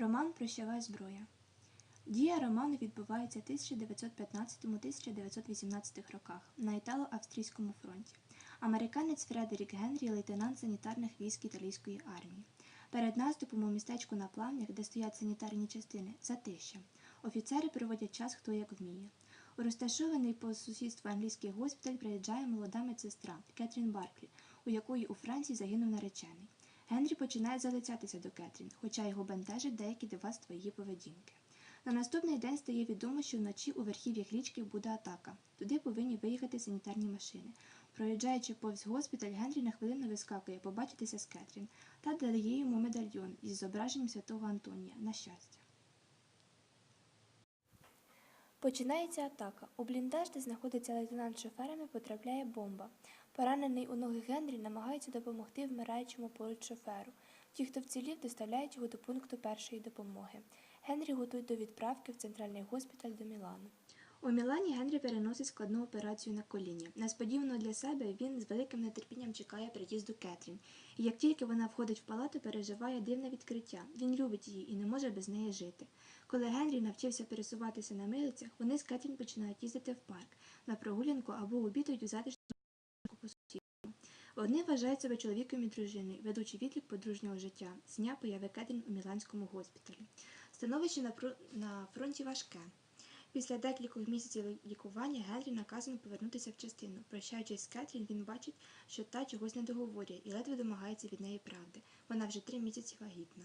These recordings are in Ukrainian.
Роман Прощава зброя. Дія роману відбувається в 1915-1918 роках на Італо-Австрійському фронті. Американець Фредерік Генрі, лейтенант санітарних військ італійської армії. Перед наступом у містечку на плавнях, де стоять санітарні частини, затища. Офіцери проводять час хто як вміє. У розташований по сусідству англійський госпіталь приїжджає молода медсестра Кетрін Барклі, у якої у Франції загинув наречений. Генрі починає залицятися до Кетрін, хоча його бентежать деякі дивацтва її поведінки. На наступний день стає відомо, що вночі у верхів'ях річки буде атака. Туди повинні виїхати санітарні машини. Проїжджаючи повз госпіталь, Генрі на хвилину вискакує побачитися з Кетрін та дає йому медальйон із зображенням святого Антонія на щастя. Починається атака. У бліндаж, де знаходиться лейтенант шоферами, потрапляє бомба. Поранений у ноги Генрі намагається допомогти вмираючому поруч шоферу. Ті, хто вцілів, доставляють його до пункту першої допомоги. Генрі готують до відправки в центральний госпіталь до Мілану. У Мілані Генрі переносить складну операцію на коліні. Несподівано для себе він з великим нетерпінням чекає приїзду Кетрін. І як тільки вона входить в палату, переживає дивне відкриття. Він любить її і не може без неї жити. Коли Генрі навчився пересуватися на милицях, вони з Кетрін починають їздити в парк на прогулянку або обідують у затишному по сусідству. Вони вважають себе чоловіком і дружиною, ведучи відлік подружнього життя з дня появи Кетрін у Міланському госпіталі. Становище на фронті важке. Після декількох місяців лікування Генрі наказано повернутися в частину. Прощаючись з Кетрін, він бачить, що та чогось не договорює і ледве домагається від неї правди. Вона вже три місяці вагітна.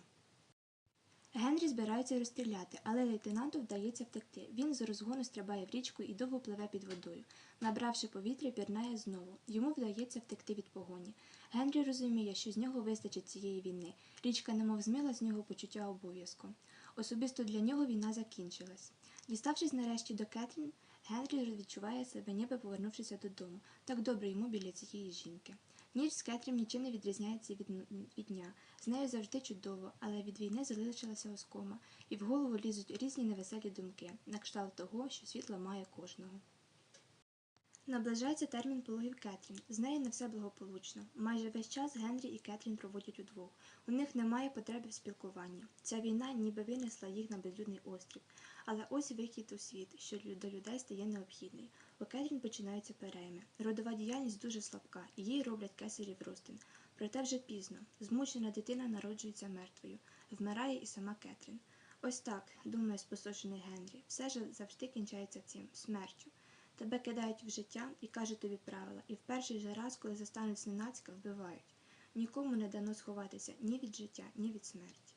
Генрі збираються розстріляти, але лейтенанту вдається втекти. Він з розгону стрибає в річку і довго пливе під водою. Набравши повітря, пірнає знову. Йому вдається втекти від погоні. Генрі розуміє, що з нього вистачить цієї війни. Річка немов змила з нього почуття обов'язку. Особисто для нього війна закінчилась. Діставшись нарешті до Кетрін, Генрі відчуває себе, ніби повернувшися додому. Так добре йому біля цієї жінки. Ніч з Кетрін нічим не відрізняється від, від дня. З нею завжди чудово, але від війни залишилася оскома, і в голову лізуть різні невеселі думки, на кшталт того, що світ ламає кожного. Наближається термін пологів Кетрін. З нею не все благополучно. Майже весь час Генрі і Кетрін проводять удвох. У них немає потреби в спілкуванні. Ця війна ніби винесла їх на безлюдний острів. Але ось вихід у світ, що до людей стає необхідний. У Кетрін починаються перейми. Родова діяльність дуже слабка, і їй роблять кесарів розтин. Проте вже пізно. Змучена дитина народжується мертвою. Вмирає і сама Кетрін. Ось так, думає спустошений Генрі. Все ж завжди кінчається цим смертю. Тебе кидають в життя і кажуть тобі правила, і в перший же раз, коли застануть зненацька, вбивають. Нікому не дано сховатися ні від життя, ні від смерті.